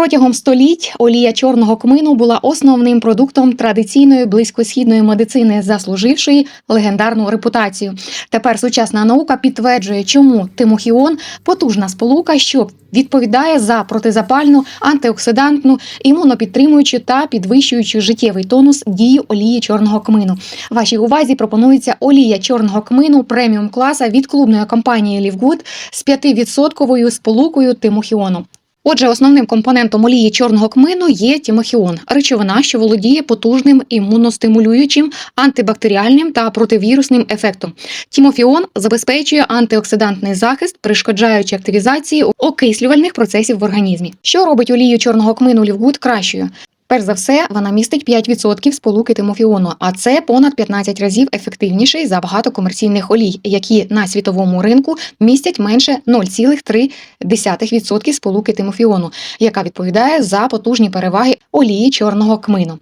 Протягом століть олія чорного кмину була основним продуктом традиційної близькосхідної медицини, заслуживши легендарну репутацію. Тепер сучасна наука підтверджує, чому тимохіон потужна сполука, що відповідає за протизапальну, антиоксидантну, імунопідтримуючу та підвищуючу життєвий тонус дії олії чорного кмину. Вашій увазі пропонується олія чорного кмину преміум класа від клубної компанії Лівгуд з 5% сполукою тимохіону. Отже, основним компонентом олії чорного кмину є тімохіон, речовина, що володіє потужним імуностимулюючим, антибактеріальним та противірусним ефектом. Тімофіон забезпечує антиоксидантний захист, перешкоджаючи активізації окислювальних процесів в організмі. Що робить олію чорного кмину Лівгуд кращою? Перш за все, вона містить 5% сполуки тимофіону, а це понад 15 разів ефективніший за багато комерційних олій, які на світовому ринку містять менше 0,3% сполуки тимофіону, яка відповідає за потужні переваги олії чорного кмину.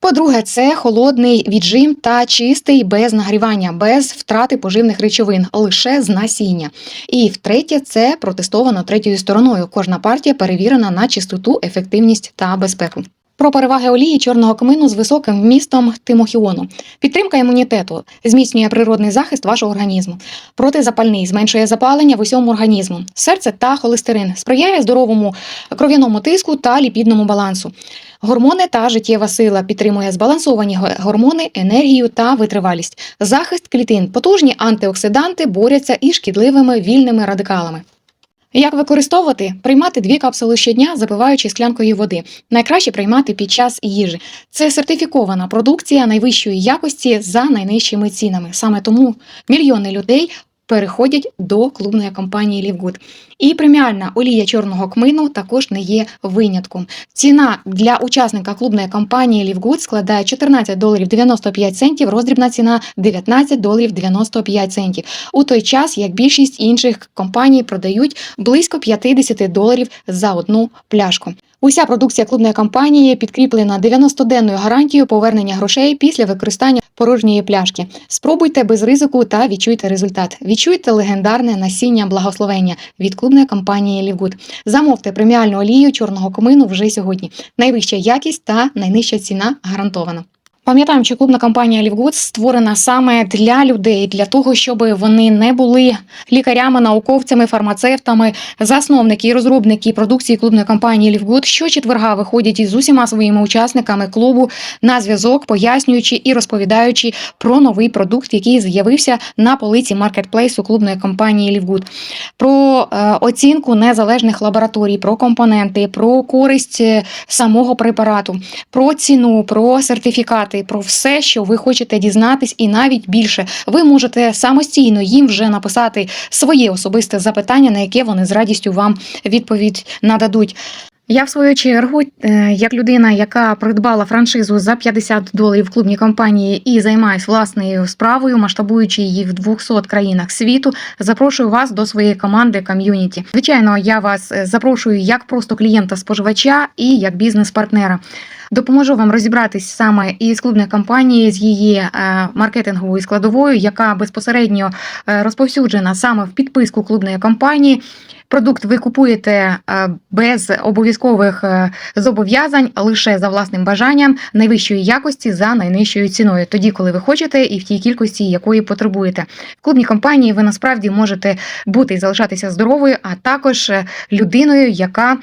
По-друге, це холодний віджим та чистий без нагрівання, без втрати поживних речовин, лише з насіння. І втретє, це протестовано третьою стороною. Кожна партія перевірена на чистоту, ефективність та безпеку. Про переваги олії чорного кмину з високим вмістом тимохіону. Підтримка імунітету зміцнює природний захист вашого організму. Протизапальний зменшує запалення в усьому організму. Серце та холестерин сприяє здоровому кров'яному тиску та ліпідному балансу. Гормони та життєва сила підтримує збалансовані гормони, енергію та витривалість. Захист клітин, потужні антиоксиданти борються із шкідливими вільними радикалами. Як використовувати? Приймати дві капсули щодня, запиваючи склянкою води. Найкраще приймати під час їжі. Це сертифікована продукція найвищої якості за найнижчими цінами. Саме тому мільйони людей переходять до клубної компанії Лівгуд. І преміальна олія чорного кмину також не є винятком. Ціна для учасника клубної компанії Лівгуд складає 14 доларів 95 центів, роздрібна ціна 19 доларів 95 центів. У той час, як більшість інших компаній продають близько 50 доларів за одну пляшку. Уся продукція клубної кампанії підкріплена 90-денною гарантією повернення грошей після використання порожньої пляшки. Спробуйте без ризику та відчуйте результат. Відчуйте легендарне насіння благословення від клубної кампанії Лівгуд. Замовте преміальну олію чорного комину вже сьогодні. Найвища якість та найнижча ціна гарантована. Пам'ятаємо, що клубна компанія Лівгуд створена саме для людей, для того, щоб вони не були лікарями, науковцями, фармацевтами, засновники і розробники продукції клубної компанії Лівгуд щочетверга виходять із усіма своїми учасниками клубу на зв'язок, пояснюючи і розповідаючи про новий продукт, який з'явився на полиці маркетплейсу клубної компанії Лівгуд, про е, оцінку незалежних лабораторій, про компоненти, про користь е, самого препарату, про ціну, про сертифікати, про все, що ви хочете дізнатись, і навіть більше ви можете самостійно їм вже написати своє особисте запитання, на яке вони з радістю вам відповідь нададуть. Я в свою чергу, е, як людина, яка придбала франшизу за 50 доларів в клубній компанії і займаюсь власною справою, масштабуючи її в 200 країнах світу, запрошую вас до своєї команди ком'юніті. Звичайно, я вас е, запрошую як просто клієнта-споживача і як бізнес-партнера. Допоможу вам розібратись саме із клубної компанії, з її е, маркетинговою складовою, яка безпосередньо розповсюджена саме в підписку клубної компанії. Продукт ви купуєте е, без обов'язкових е, зобов'язань, лише за власним бажанням найвищої якості за найнижчою ціною, тоді, коли ви хочете, і в тій кількості, якої потребуєте. В клубній компанії ви насправді можете бути і залишатися здоровою, а також е, людиною, яка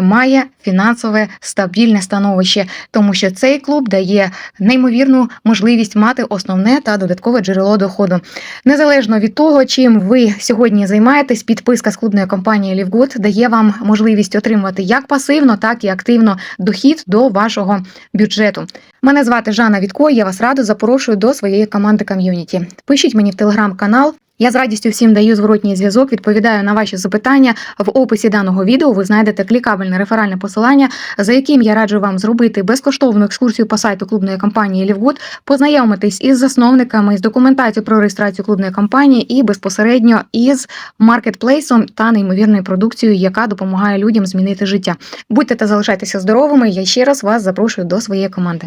має фінансове стабільне становище, тому що цей клуб дає неймовірну можливість мати основне та додаткове джерело доходу. Незалежно від того, чим ви сьогодні займаєтесь, підписка з клубної компанії Лівгуд дає вам можливість отримувати як пасивно, так і активно дохід до вашого бюджету. Мене звати Жанна Вітко. Я вас радо запрошую до своєї команди ком'юніті. Пишіть мені в телеграм-канал. Я з радістю всім даю зворотній зв'язок, відповідаю на ваші запитання. В описі даного відео ви знайдете клікабельне реферальне посилання, за яким я раджу вам зробити безкоштовну екскурсію по сайту клубної компанії Лівгуд, познайомитись із засновниками, з документацією про реєстрацію клубної компанії і безпосередньо із маркетплейсом та неймовірною продукцією, яка допомагає людям змінити життя. Будьте та залишайтеся здоровими. Я ще раз вас запрошую до своєї команди.